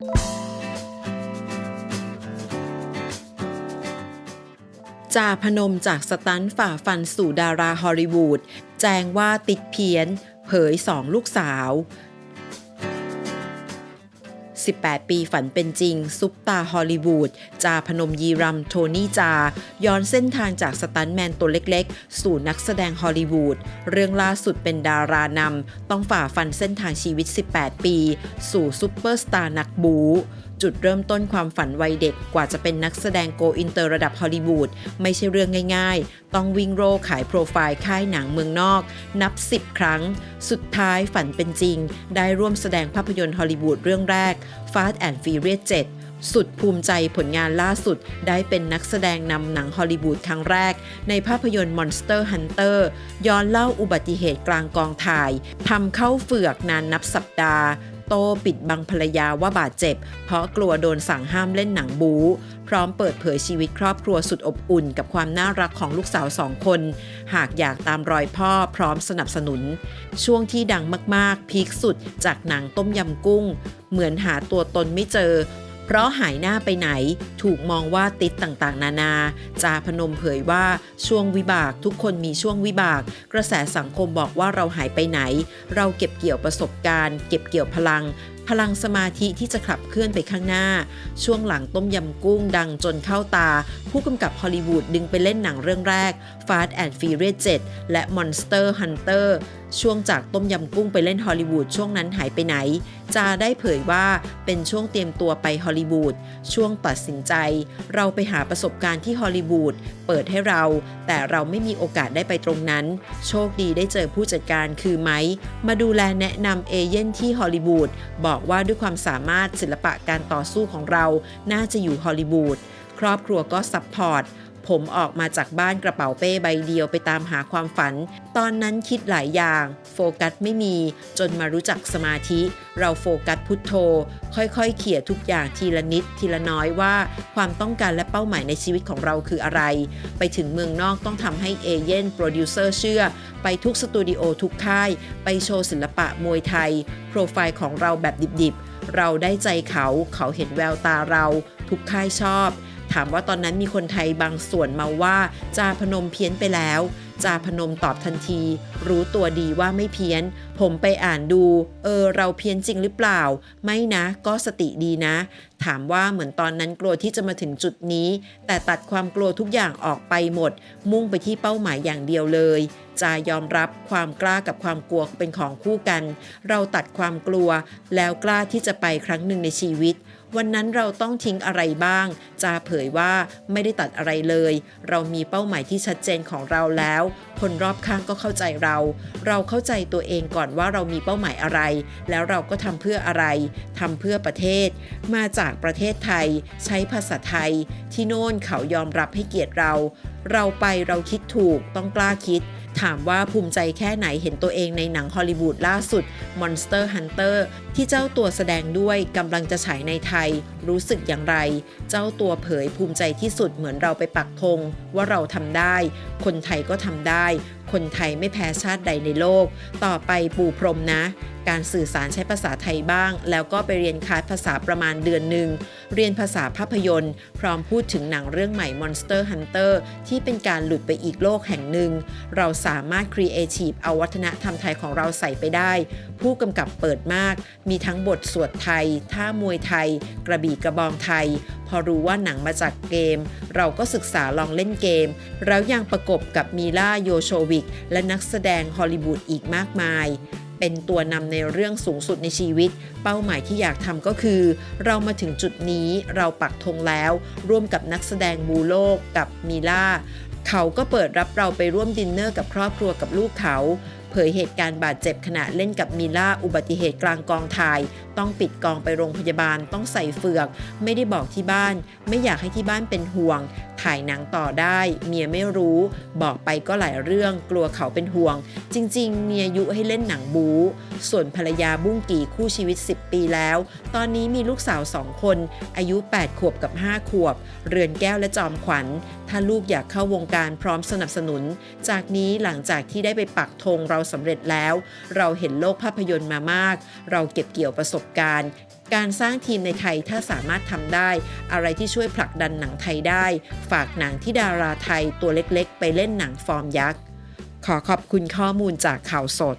จาพนมจากสตันท์ฝ่าฟันสู่ดาราฮอลลีวูด แจ้งว่าติดเพี้ยน เผยสองลูกสาว 18 ปีฝันเป็นจริง ซุปตาฮอลลีวูด จาพนมยีรัมโทนี่จา ย้อนเส้นทางจากสตันแมนตัวเล็กๆ สู่นักแสดงฮอลลีวูด เรื่องล่าสุดเป็นดารานำ ต้องฝ่าฟันเส้นทางชีวิต 18 ปี สู่ซุปเปอร์สตาร์นักบู จุดเริ่มต้นความฝันวัยเด็กกว่าจะเป็นนักแสดงโกอินเตอร์ระดับฮอลลีวูดไม่ใช่เรื่องง่าย ๆ ต้องวิ่งโรขายโปรไฟล์ค่ายหนังเมืองนอก นับ 10 ครั้ง สุดท้ายฝันเป็นจริง ได้ร่วมแสดงภาพยนตร์ฮอลลีวูดเรื่องแรก Fast and Furious 7สุดภูมิใจผลงานล่าสุดได้เป็นนักแสดงนำหนังฮอลลีวูดครั้งแรก ในภาพยนตร์ Monster Hunter ย้อนเล่าอุบัติเหตุกลางกองถ่ายทำเข้าเฝือกนานนับสัปดาห์ โตปิดบังภรรยาว่าบาดเจ็บ เพราะกลัวโดนสั่งห้ามเล่นหนังบู๊ พร้อมเปิดเผยชีวิตครอบครัวสุดอบอุ่น กับความน่ารักของลูกสาวสองคน หากอยากตามรอยพ่อพร้อมสนับสนุน ช่วงที่ดังมากๆ พีคสุดจากหนังต้มยำกุ้ง เหมือนหาตัวตนไม่เจอ เพราะหายหน้าไปไหนถูกมองว่าติดต่างๆ นานา จาพนมเผยว่าช่วงวิบากทุกคนมีช่วงวิบาก กระแสสังคมบอกว่าเราหายไปไหน เราเก็บเกี่ยวประสบการณ์ เก็บเกี่ยวพลัง พลังสมาธิที่จะขับเคลื่อนไปข้างหน้า ช่วงหลังต้มยำกุ้งดังจนเข้าตา ผู้กำกับฮอลลีวูดดึงไปเล่นหนังเรื่องแรก Fast and Furious 7 และ Monster Hunter ช่วงจากต้มยำกุ้งไปเล่นฮอลลีวูดช่วงนั้นหายไปไหน จาได้เผยว่าเป็นช่วงเตรียมตัวไปฮอลลีวูดช่วงตัดสินใจ เราไปหาประสบการณ์ที่ฮอลลีวูดเปิดให้เรา แต่เราไม่มีโอกาสได้ไปตรงนั้น โชคดีได้เจอผู้จัดการคือไมค์มาดูแลแนะนำเอเย่นที่ฮอลลีวูดบอกบอกว่าด้วยความสามารถศิลปะการต่อสู้ของเรา น่าจะอยู่ฮอลลีวูด ครอบครัวก็ซัพพอร์ต ผมออกมาจากบ้านกระเป๋าเป้ใบเดียวไปตามหาความฝัน ตอนนั้นคิดหลายอย่าง โฟกัสไม่มี จนมารู้จักสมาธิ เราโฟกัสพุทโธ ค่อยๆ เขี่ยทุกอย่างทีละนิดทีละน้อยว่า ความต้องการและเป้าหมายในชีวิตของเราคืออะไร ไปถึงเมืองนอกต้องทำให้เอเย่นโปรดิวเซอร์เชื่อ ไปทุกสตูดิโอทุกค่าย ไปโชว์ศิลปะมวยไทย โปรไฟล์ของเราแบบดิบๆ เราได้ใจเขา เขาเห็นแววตาเรา ทุกค่ายชอบ ถามว่าตอนนั้นมีคนไทยบางส่วนมาว่าจาพนมเพี้ยนไปแล้ว จาพนมตอบทันที รู้ตัวดีว่าไม่เพี้ยน ผมไปอ่านดู เออ เราเพี้ยนจริงหรือเปล่า ไม่นะ ก็สติดีนะ ถามว่าเหมือนตอนนั้นกลัวที่จะมาถึงจุดนี้ แต่ตัดความกลัวทุกอย่างออกไปหมด มุ่งไปที่เป้าหมายอย่างเดียวเลย จายอมรับความกล้ากับความกลัวเป็นของคู่กัน เราตัดความกลัวแล้วกล้าที่จะไปครั้งหนึ่งในชีวิต วันนั้นเราต้องทิ้งอะไรบ้าง จาเผยว่าไม่ได้ตัดอะไรเลย เรามีเป้าหมายที่ชัดเจนของเราแล้ว คนรอบข้างก็เข้าใจเรา เราเข้าใจตัวเองก่อนว่าเรามีเป้าหมายอะไร แล้วเราก็ทำเพื่ออะไรทำเพื่อประเทศ มาจากประเทศไทย ใช้ภาษาไทย ที่โน่นเขายอมรับให้เกียรติเรา เราไปเราคิดถูกต้องกล้าคิด ถามว่าภูมิใจแค่ไหนเห็นตัวเองในหนังฮอลลีวูดล่าสุด Monster Hunter ที่เจ้าตัวแสดงด้วยกำลังจะฉายในไทย รู้สึกอย่างไร เจ้าตัวเผยภูมิใจที่สุดเหมือนเราไปปักธงว่าเราทำได้ คนไทยก็ทำได้ คนไทยไม่แพ้ชาติใดในโลก ต่อไปปูพรมนะ การสื่อสารใช้ภาษาไทยบ้าง แล้วก็ไปเรียนคลาสภาษาประมาณเดือนหนึ่ง เรียนภาษาภาพยนตร์ พร้อมพูดถึงหนังเรื่องใหม่ Monster Hunter ที่เป็นการหลุดไปอีกโลกแห่งหนึ่ง เราสามารถครีเอทีฟเอาวัฒนธรรมไทยของเราใส่ไปได้ ผู้กำกับเปิดมาก มีทั้งบทสวดไทย ท่ามวยไทย กระบี่กระบองไทย พอรู้ว่าหนังมาจากเกม เราก็ศึกษาลองเล่นเกม แล้วยังประกบกับมีล่าโยโชวิก และนักแสดงฮอลลีวูดอีกมากมาย เป็นตัวนำในเรื่องสูงสุดในชีวิต เป้าหมายที่อยากทำก็คือ เรามาถึงจุดนี้เราปักธงแล้ว ร่วมกับนักแสดงบูโลกกับมีล่าเขาก็เปิดรับเราไปร่วมดินเนอร์กับครอบครัวกับลูกเขา เผยเหตุการณ์บาดเจ็บขณะเล่นกับมิล่าอุบัติเหตุกลางกองถ่าย ต้องปิดกองไปโรงพยาบาลต้องใส่เฟือก ไม่ได้บอกที่บ้าน ไม่อยากให้ที่บ้านเป็นห่วง ถ่ายหนังต่อได้ เมียไม่รู้ บอกไปก็หลายเรื่อง กลัวเขาเป็นห่วง จริง ๆ เมียยุให้เล่นหนังบู๊ส่วนภรรยาบุ้งกี่คู่ชีวิต 10 ปีแล้ว ตอนนี้มีลูกสาวสองคน อายุ 8 ขวบกับ 5 ขวบ เรือนแก้วและจอมขวัญ ถ้าลูกอยากเข้าวงการพร้อมสนับสนุน จากนี้หลังจากที่ได้ไปปักธงเราสำเร็จแล้ว เราเห็นโลกภาพยนตร์มามาก เราเก็บเกี่ยวประสบการณ์ การสร้างทีมในไทยถ้าสามารถทำได้ อะไรที่ช่วยผลักดันหนังไทยได้ ฝากหนังที่ดาราไทยตัวเล็กๆ ไปเล่นหนังฟอร์มยักษ์ ขอขอบคุณข้อมูลจากข่าวสด